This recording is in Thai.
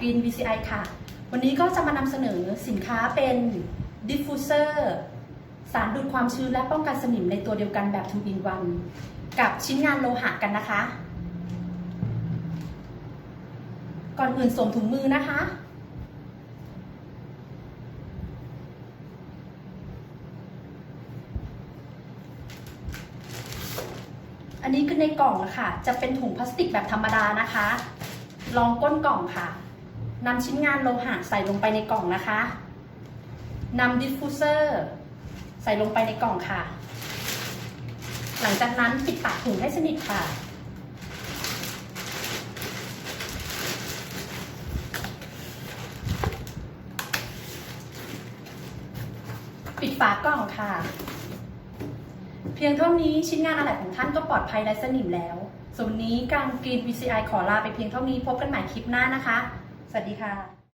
Green VCI ค่ะ วันนี้ก็จะมานำเสนอสินค้าเป็น Diffuser สารดูดความชื้นและป้องกันสนิมในตัวเดียวกันแบบ 2 in 1 กับชิ้นงานโลหะกันนะคะ ก่อนอื่นสวมถุงมือนะคะ อันนี้คือในกล่องนะคะจะเป็นถุงพลาสติกแบบธรรมดานะคะ ลองก้นกล่องค่ะนำชิ้นงานโลหะใส่ลงไปในกล่องนะคะนำดิฟฟูเซอร์ใส่ลงไปในกล่องค่ะ หลังจากนั้นปิดปากถุงให้สนิทค่ะ ปิดฝากล่องค่ะ เพียงเท่านี้ชิ้นงานอะไหล่ของท่านก็ปลอดภัยและสนิมแล้วส่วนนี้การกรีน VCI ขอลาไปเพียงเท่านี้พบกันใหม่คลิปหน้านะคะ สวัสดีค่ะ